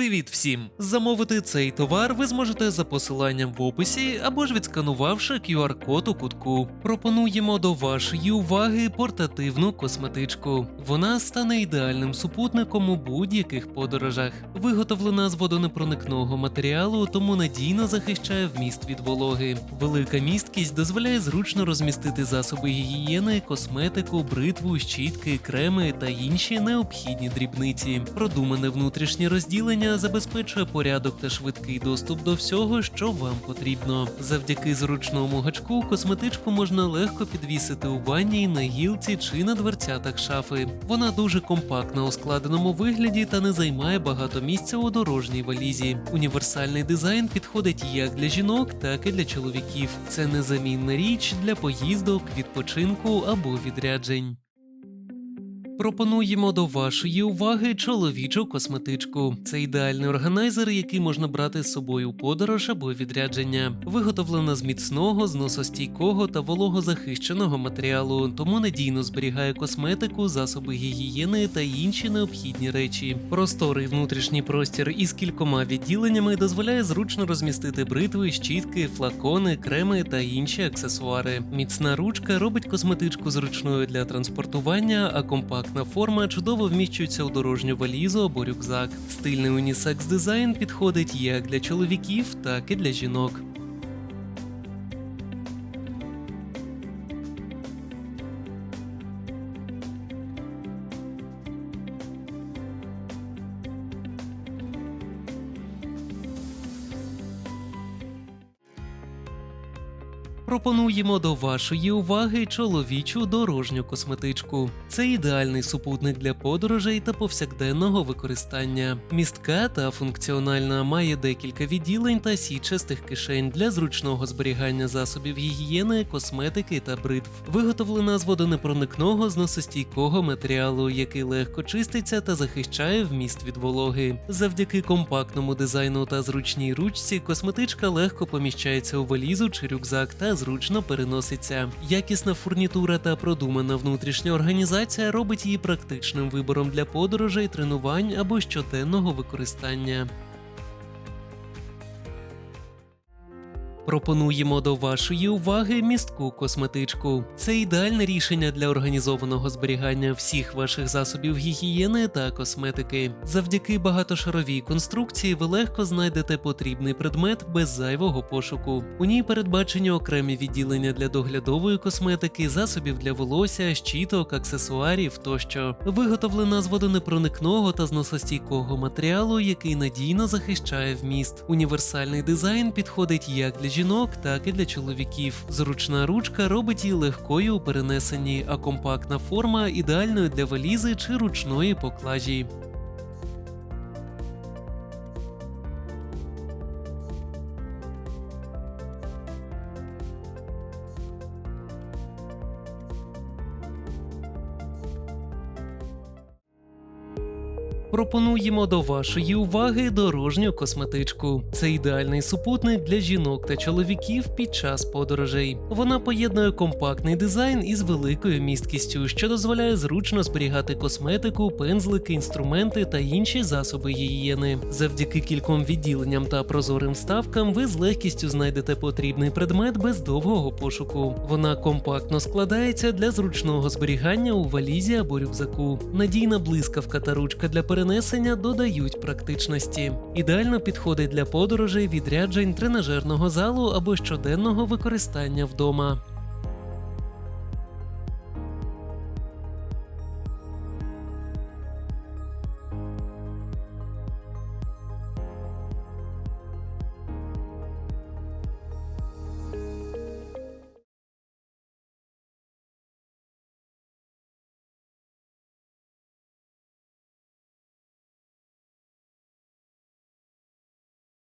Привіт всім! Замовити цей товар ви зможете за посиланням в описі або ж відсканувавши QR-код у кутку. Пропонуємо до вашої уваги портативну косметичку. Вона стане ідеальним супутником у будь-яких подорожах. Виготовлена з водонепроникного матеріалу, тому надійно захищає вміст від вологи. Велика місткість дозволяє зручно розмістити засоби гігієни, косметику, бритву, щітки, креми та інші необхідні дрібниці. Продумане внутрішнє розділення забезпечує порядок та швидкий доступ до всього, що вам потрібно. Завдяки зручному гачку косметичку можна легко підвісити у ванні, на гілці чи на дверцятах шафи. Вона дуже компактна у складеному вигляді та не займає багато місця у дорожній валізі. Універсальний дизайн підходить як для жінок, так і для чоловіків. Це незамінна річ для поїздок, відпочинку або відряджень. Пропонуємо до вашої уваги чоловічу косметичку. Це ідеальний органайзер, який можна брати з собою у подорож або відрядження. Виготовлена з міцного, зносостійкого та вологозахищеного матеріалу, тому надійно зберігає косметику, засоби гігієни та інші необхідні речі. Просторий внутрішній простір із кількома відділеннями дозволяє зручно розмістити бритви, щітки, флакони, креми та інші аксесуари. Міцна ручка робить косметичку зручною для транспортування, а компактна форма чудово вміщується у дорожню валізу або рюкзак. Стильний унісекс дизайн підходить як для чоловіків, так і для жінок. Пропонуємо до вашої уваги чоловічу дорожню косметичку. Це ідеальний супутник для подорожей та повсякденного використання. Містка та функціональна має декілька відділень та січастих кишень для зручного зберігання засобів гігієни, косметики та бритв. Виготовлена з водонепроникного зносостійкого матеріалу, який легко чиститься та захищає вміст від вологи. Завдяки компактному дизайну та зручній ручці косметичка легко поміщається у валізу чи рюкзак та зручно переноситься. Якісна фурнітура та продумана внутрішня організація робить її практичним вибором для подорожей, тренувань або щоденного використання. Пропонуємо до вашої уваги містку косметичку. Це ідеальне рішення для організованого зберігання всіх ваших засобів гігієни та косметики. Завдяки багатошаровій конструкції ви легко знайдете потрібний предмет без зайвого пошуку. У ній передбачені окремі відділення для доглядової косметики, засобів для волосся, щіток, аксесуарів тощо. Виготовлена з водонепроникного та зносостійкого матеріалу, який надійно захищає вміст. Універсальний дизайн підходить як для жінок, так і для чоловіків. Зручна ручка робить її легкою у перенесенні, а компактна форма ідеальною для валізи чи ручної поклажі. Пропонуємо до вашої уваги дорожню косметичку. Це ідеальний супутник для жінок та чоловіків під час подорожей. Вона поєднує компактний дизайн із великою місткістю, що дозволяє зручно зберігати косметику, пензлики, інструменти та інші засоби гігієни. Завдяки кільком відділенням та прозорим вставкам ви з легкістю знайдете потрібний предмет без довгого пошуку. Вона компактно складається для зручного зберігання у валізі або рюкзаку. Надійна блискавка та ручка для перенесення додають практичності. Ідеально підходить для подорожей, відряджень, тренажерного залу або щоденного використання вдома.